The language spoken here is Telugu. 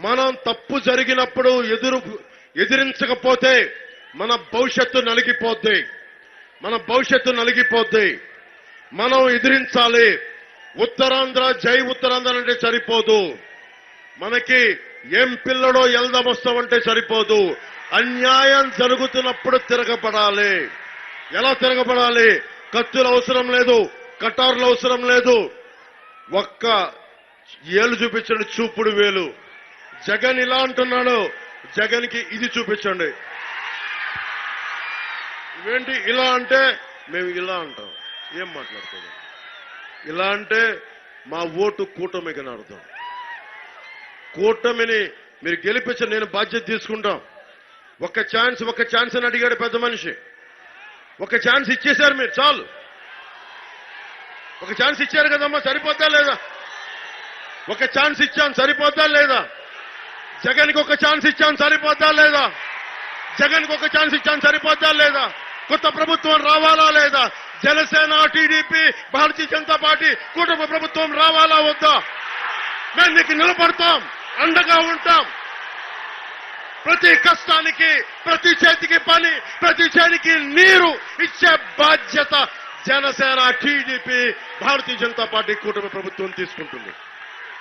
మనం తప్పు జరిగినప్పుడు ఎదురు ఎదిరించకపోతే మన భవిష్యత్తు నలిగిపోద్ది. మన భవిష్యత్తు నలిగిపోద్ది. మనం ఎదిరించాలి. ఉత్తరాంధ్ర జై ఉత్తరాంధ్ర అంటే సరిపోదు. మనకి ఏం పిల్లడో ఎల్దం సరిపోదు. అన్యాయం జరుగుతున్నప్పుడు తిరగబడాలి. ఎలా తిరగబడాలి? కత్తులు అవసరం లేదు కటార్లు అవసరం లేదు. ఒక్క ఏలు చూపించండి చూపుడు వేలు. జగన్ ఇలా అంటున్నాడు. జగన్కి ఇది చూపించండి. ఇవేంటి ఇలా అంటే మేము ఇలా అంటాం. ఏం మాట్లాడుతుంది? ఇలా అంటే మా ఓటు కూటమికి అని అర్థం కూటమిని మీరు గెలిపించి నేను బాధ్యత తీసుకుంటాం. ఒక ఛాన్స్ ఒక ఛాన్స్ అని అడిగాడు పెద్ద మనిషి. ఒక ఛాన్స్ ఇచ్చేశారు మీరు చాలు. ఒక ఛాన్స్ ఇచ్చారు కదమ్మా సరిపోతా లేదా? ఒక ఛాన్స్ ఇచ్చాను సరిపోతా లేదా? జగన్కి ఒక ఛాన్స్ ఇచ్చాను సరిపోద్దా లేదా? జగన్కి ఒక ఛాన్స్ ఇచ్చాను సరిపోద్దా లేదా? కొత్త ప్రభుత్వం రావాలా లేదా? జనసేన టీడీపీ భారతీయ జనతా పార్టీ కుటుంబ ప్రభుత్వం రావాలా వద్దా? మేము నీకు నిలబడతాం అండగా ఉంటాం. ప్రతి కష్టానికి ప్రతి చేతికి పని ప్రతి చేతికి నీరు ఇచ్చే బాధ్యత జనసేన టీడీపీ భారతీయ జనతా పార్టీ కూటమి ప్రభుత్వం తీసుకుంటుంది.